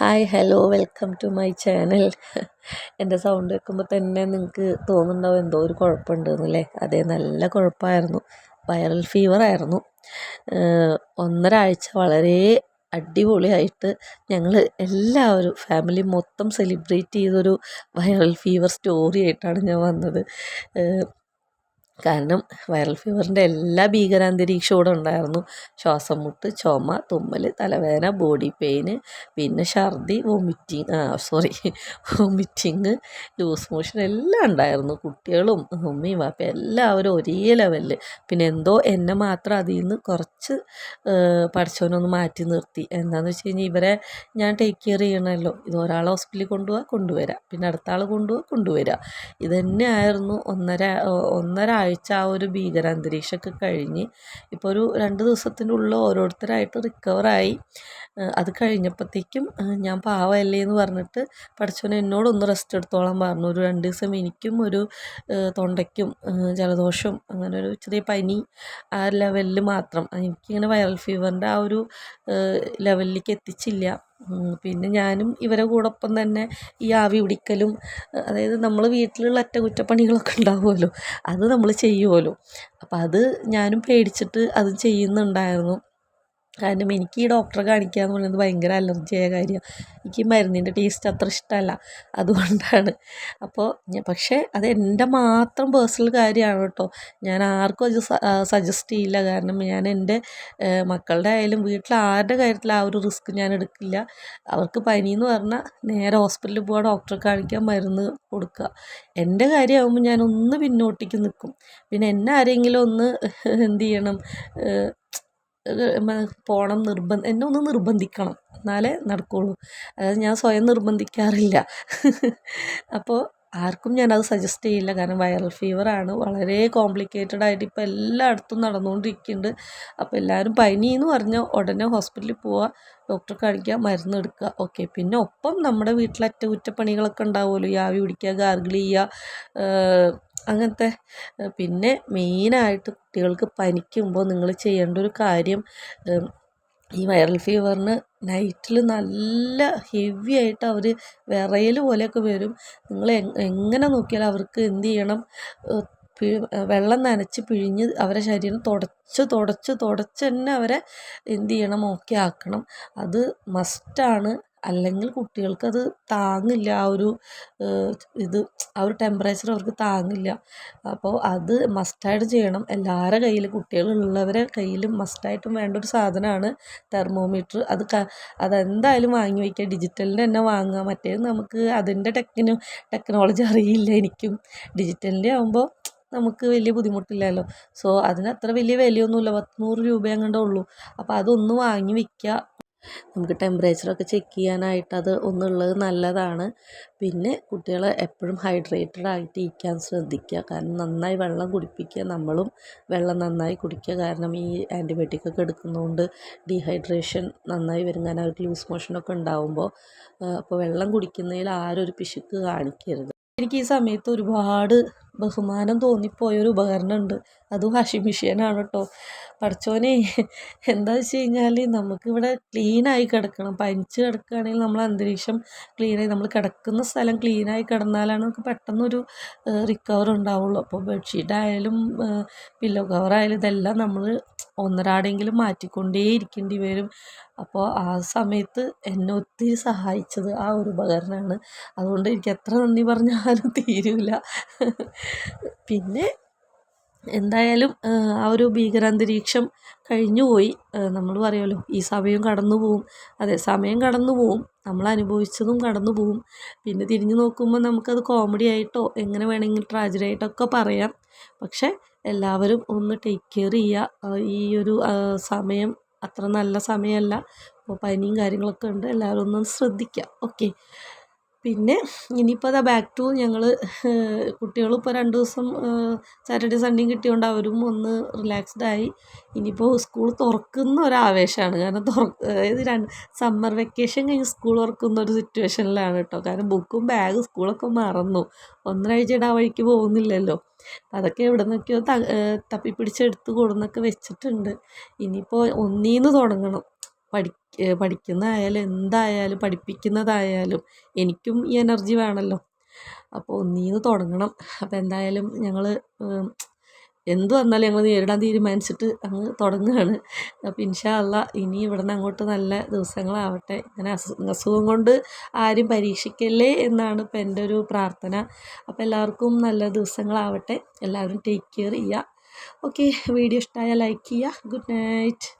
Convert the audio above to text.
Hi hello welcome to my channel എന്റെ sound കേൾക്കുമ്പോൾ തന്നെ നിങ്ങൾക്ക് തോന്നുന്നുണ്ടാവും എന്തോ ഒരു കുഴപ്പമുണ്ടെന്നല്ലേ അതെ നല്ല കുഴപ്പമായിരുന്നു. വൈറൽ ഫീവർ ആയിരുന്നു. ഒന്നരാഴ്ച വളരെ അടിപൊളിയായിട്ട് ഞങ്ങൾ എല്ലാവരും ഫാമിലി മൊത്തം സെലിബ്രേറ്റ് ചെയ്തൊരു വൈറൽ ഫീവർ സ്റ്റോറി ആയിട്ടാണ് ഞാൻ വന്നത്. കാരണം വൈറൽ ഫീവറിന്റെ എല്ലാ ഭീകരാന്തരീക്ഷവും ഉണ്ടായിരുന്നു. ശ്വാസം മുട്ട് ചുമ തുമ്മൽ തലവേദന ബോഡി പെയിന് പിന്നെ ഛർദി വൊമിറ്റിങ് ആ സോറി വൊമിറ്റിങ് ലൂസ് മോഷൻ എല്ലാം ഉണ്ടായിരുന്നു. കുട്ടികളും ഉമ്മയും വാപ്പയും എല്ലാവരും ഒരേ ലെവലിൽ പിന്നെ എന്തോ എന്നെ മാത്രം അതിൽ നിന്ന് കുറച്ച് പഠിച്ചവനൊന്ന് മാറ്റി നിർത്തി. എന്താണെന്ന് വെച്ച് കഴിഞ്ഞാൽ ഇവരെ ഞാൻ ടേക്ക് കെയർ ചെയ്യണമല്ലോ. ഇത് ഒരാളെ ഹോസ്പിറ്റലിൽ കൊണ്ടുപോകാൻ കൊണ്ടുവരാം. പിന്നെ അടുത്ത ആൾ കൊണ്ടുപോകാൻ ഇതന്നെ ആയിരുന്നു ഒന്നര ഒന്നര ആഴ്ച ആ ഒരു ഭീകരാന്തരീക്ഷമൊക്കെ കഴിഞ്ഞ് ഇപ്പോൾ ഒരു രണ്ട് ദിവസത്തിന്റെ ഉള്ളിൽ ഓരോരുത്തരായിട്ട് റിക്കവറായി അത് കഴിഞ്ഞപ്പോഴത്തേക്കും ഞാൻ പാവമല്ലേ എന്ന് പറഞ്ഞിട്ട് പഠിച്ചവൻ എന്നോടൊന്ന് റെസ്റ്റ് എടുത്തോളാൻ പറഞ്ഞു. ഒരു രണ്ട് ദിവസം എനിക്കും ഒരു തൊണ്ടയ്ക്കും ജലദോഷം അങ്ങനെ ഒരു ചെറിയ പനി ആ ലെവലിൽ മാത്രം. എനിക്കിങ്ങനെ വൈറൽ ഫീവറിന്റെ ആ ഒരു ലെവലിലേക്ക് എത്തിച്ചില്ല. പിന്നെ ഞാനും ഇവരെ കൂടൊപ്പം തന്നെ ഈ ആവി പിടിക്കലും അതായത് നമ്മൾ വീട്ടിലുള്ള അറ്റകുറ്റപ്പണികളൊക്കെ ഉണ്ടാവുമല്ലോ അത് നമ്മൾ ചെയ്യുമല്ലോ. അപ്പം അത് ഞാനും പേടിച്ചിട്ട് അത് ചെയ്യുന്നുണ്ടായിരുന്നു. കാരണം എനിക്ക് ഈ ഡോക്ടറെ കാണിക്കുക എന്ന് പറയുന്നത് ഭയങ്കര അലർജിയായ കാര്യമാണ്. എനിക്ക് മരുന്നിന്റെ ടേസ്റ്റ് അത്ര ഇഷ്ടമല്ല. അതുകൊണ്ടാണ്. അപ്പോൾ പക്ഷേ അത് എന്റെ മാത്രം പേഴ്സണൽ കാര്യമാണ് കേട്ടോ. ഞാൻ ആർക്കും അത് സജസ്റ്റ് ചെയ്യില്ല. കാരണം ഞാൻ എന്റെ മക്കളുടെ ആയാലും വീട്ടിൽ ആരുടെ കാര്യത്തിൽ ആ ഒരു റിസ്ക് ഞാൻ എടുക്കില്ല. അവർക്ക് പനി എന്ന് പറഞ്ഞാൽ നേരെ ഹോസ്പിറ്റലിൽ പോവുക ഡോക്ടറെ കാണിക്കാൻ മരുന്ന് കൊടുക്കുക. എന്റെ കാര്യമാകുമ്പോൾ ഞാനൊന്ന് പിന്നോട്ടേക്ക് നിൽക്കും. പിന്നെ എന്നെ ആരെങ്കിലും ഒന്ന് എന്ത് ചെയ്യണം പോകണം നിർബന്ധം എന്നെ ഒന്ന് നിർബന്ധിക്കണം. എന്നാലേ നടക്കുള്ളൂ. അതായത് ഞാൻ സ്വയം നിർബന്ധിക്കാറില്ല. അപ്പോൾ ആർക്കും ഞാനത് സജസ്റ്റ് ചെയ്യില്ല. കാരണം വൈറൽ ഫീവറാണ് വളരെ കോംപ്ലിക്കേറ്റഡ് ആയിട്ട് ഇപ്പോൾ എല്ലായിടത്തും നടന്നുകൊണ്ടിരിക്കുന്നുണ്ട് അപ്പോൾ എല്ലാവരും പനി എന്ന് പറഞ്ഞാൽ ഉടനെ ഹോസ്പിറ്റലിൽ പോവുക ഡോക്ടറെ കാണിക്കുക മരുന്ന് എടുക്കുക ഓക്കെ പിന്നെ ഒപ്പം നമ്മുടെ വീട്ടിലെ അറ്റകുറ്റപ്പണികളൊക്കെ ഉണ്ടാവുമല്ലോ. ഈ ആവി പിടിക്കുക ഗാർഗിൾ ചെയ്യുക അങ്ങനത്തെ പിന്നെ മെയിനായിട്ട് കുട്ടികൾക്ക് പനിക്കുമ്പോൾ നിങ്ങൾ ചെയ്യേണ്ട ഒരു കാര്യം ഈ വൈറൽ ഫീവറിന് നൈറ്റിൽ നല്ല ഹെവി ആയിട്ട് അവർ വിറയൽ പോലെയൊക്കെ വരും. നിങ്ങൾ എങ്ങനെ നോക്കിയാൽ അവർക്ക് എന്ത് ചെയ്യണം? വെള്ളം നനച്ച് പിഴിഞ്ഞ് അവരെ ശരീരം തുടച്ച് തുടച്ച് തുടച്ച് തന്നെ അവരെ എന്ത് ചെയ്യണം? ഓക്കെ ആക്കണം. അത് മസ്റ്റാണ് അല്ലെങ്കിൽ കുട്ടികൾക്കത് താങ്ങില്ല ആ ഒരു ഇത് ആ ഒരു ടെമ്പറേച്ചർ അവർക്ക് താങ്ങില്ല. അപ്പോൾ അത് മസ്റ്റായിട്ട് ചെയ്യണം. എല്ലാവരുടെ കയ്യിൽ കുട്ടികളുള്ളവരെ കയ്യിലും മസ്റ്റായിട്ടും വേണ്ട ഒരു സാധനമാണ് തെർമോമീറ്റർ അത് അതെന്തായാലും വാങ്ങി വയ്ക്കുക ഡിജിറ്റലിന്റെ തന്നെ വാങ്ങുക. മറ്റേത് നമുക്ക് അതിന്റെ ടെക്നോ ടെക്നോളജി അറിയില്ല എനിക്കും. ഡിജിറ്റലിന്റെ ആകുമ്പോൾ നമുക്ക് വലിയ ബുദ്ധിമുട്ടില്ലല്ലോ. സോ അതിന് അത്ര വലിയ വിലയൊന്നുമില്ല. പത്ത് നൂറ് രൂപ ഉള്ളൂ. അപ്പോൾ അതൊന്ന് വാങ്ങി വയ്ക്കുക നമുക്ക് ടെമ്പറേച്ചറൊക്കെ ചെക്ക് ചെയ്യാനായിട്ട് അത് ഒന്നുള്ളത് നല്ലതാണ്. പിന്നെ കുട്ടികളെ എപ്പോഴും ഹൈഡ്രേറ്റഡ് ആയിട്ട് ഇരിക്കാൻ ശ്രദ്ധിക്കുക. കാരണം നന്നായി വെള്ളം കുടിപ്പിക്കുക നമ്മളും വെള്ളം നന്നായി കുടിക്കുക. കാരണം ഈ ആന്റിബയോട്ടിക് ഒക്കെ എടുക്കുന്നതുകൊണ്ട് ഡീഹൈഡ്രേഷൻ നന്നായി വരും. കാരണം അവർക്ക് ലൂസ് മോഷനൊക്കെ ഉണ്ടാകുമ്പോൾ അപ്പോൾ വെള്ളം കുടിക്കുന്നതിൽ ആരും ഒരു പിശുക്ക് കാണിക്കരുത്. എനിക്ക് ഈ സമയത്ത് ഒരുപാട് ബഹുമാനം തോന്നിപ്പോയൊരു ഉപകരണമുണ്ട്. അത് വാഷിംഗ് മെഷീനാണ് കേട്ടോ പഠിച്ചോനെ എന്താ വെച്ച് കഴിഞ്ഞാൽ നമുക്കിവിടെ ക്ലീനായി കിടക്കണം. പനിച്ച് കിടക്കുകയാണെങ്കിൽ നമ്മൾ അന്തരീക്ഷം ക്ലീനായി നമ്മൾ കിടക്കുന്ന സ്ഥലം ക്ലീനായി കിടന്നാലാണ് നമുക്ക് പെട്ടെന്നൊരു റിക്കവർ ഉണ്ടാവുള്ളൂ. അപ്പോൾ ബെഡ്ഷീറ്റ് ആയാലും പില്ലോ കവറായാലും ഇതെല്ലാം നമ്മൾ ഒന്നരാടെങ്കിലും മാറ്റിക്കൊണ്ടേ ഇരിക്കേണ്ടി വരും. അപ്പോൾ ആ സമയത്ത് എന്നെ ഒത്തിരി സഹായിച്ചത് ആ ഒരു ഉപകരണമാണ് അതുകൊണ്ട് എനിക്ക് എത്ര നന്ദി പറഞ്ഞാലും തീരില്ല പിന്നെ എന്തായാലും ആ ഒരു ഭീകരാന്തരീക്ഷം കഴിഞ്ഞു പോയി. നമ്മൾ പറയുമല്ലോ ഈ സമയം കടന്നു പോവും. അതെ സമയം കടന്നു പോവും. നമ്മൾ അനുഭവിച്ചതും കടന്നു പോവും. പിന്നെ തിരിഞ്ഞു നോക്കുമ്പോൾ നമുക്കത് കോമഡി ആയിട്ടോ എങ്ങനെ വേണമെങ്കിൽ ട്രാജഡി ആയിട്ടൊക്കെ പറയാം. പക്ഷേ എല്ലാവരും ഒന്ന് ടേക്ക് കെയർ ചെയ്യുക ഈ ഒരു സമയം അത്ര നല്ല സമയമല്ല. അപ്പോൾ പനിയും കാര്യങ്ങളൊക്കെ ഉണ്ട്. എല്ലാവരും ഒന്ന് ശ്രദ്ധിക്കുക ഓക്കെ പിന്നെ ഇനിയിപ്പോൾ അതാ ബാക്ക് ടു ഞങ്ങൾ കുട്ടികൾ ഇപ്പോൾ രണ്ട് ദിവസം സാറ്റർഡേ സൺഡേയും കിട്ടിയതുകൊണ്ട് അവരും ഒന്ന് റിലാക്സ്ഡ് ആയി. ഇനിയിപ്പോൾ സ്കൂൾ തുറക്കുന്ന ഒരു ആവേശമാണ് കാരണം തുറ അതായത് രണ്ട് സമ്മർ വെക്കേഷൻ കഴിഞ്ഞ് സ്കൂൾ തുറക്കുന്ന ഒരു സിറ്റുവേഷനിലാണ് കേട്ടോ കാരണം ബുക്കും ബാഗും സ്കൂളൊക്കെ മറന്നു. ഒന്നരാഴ്ചയുടെ ആ വഴിക്ക് പോകുന്നില്ലല്ലോ. അതൊക്കെ എവിടെ നിന്നൊക്കെയോ തപ്പിപ്പിടിച്ചെടുത്ത് കൊടുന്നൊക്കെ വെച്ചിട്ടുണ്ട്. ഇനിയിപ്പോൾ ഒന്നീന്ന് തുടങ്ങണം. പഠി പഠിക്കുന്നതായാലും എന്തായാലും പഠിപ്പിക്കുന്നതായാലും എനിക്കും ഈ എനർജി വേണമല്ലോ അപ്പോൾ ഒന്നീന്ന് തുടങ്ങണം. അപ്പോൾ എന്തായാലും ഞങ്ങൾ എന്ത് വന്നാലും ഞങ്ങൾ നേരിടാൻ തീരുമാനിച്ചിട്ട് അങ്ങ് തുടങ്ങുകയാണ് അപ്പോൾ ഇൻഷാ അള്ളാ ഇനി ഇവിടുന്ന് അങ്ങോട്ട് നല്ല ദിവസങ്ങളാവട്ടെ. ഇങ്ങനെ അസു അസുഖം കൊണ്ട് ആരും പരീക്ഷിക്കല്ലേ എന്നാണ് ഇപ്പം എന്റെ ഒരു പ്രാർത്ഥന. അപ്പോൾ എല്ലാവർക്കും നല്ല ദിവസങ്ങളാവട്ടെ. എല്ലാവരും ടേക്ക് കെയർ ചെയ്യുക. ഓക്കെ വീഡിയോ ഇഷ്ടമായാൽ ലൈക്ക് ചെയ്യുക. Good night.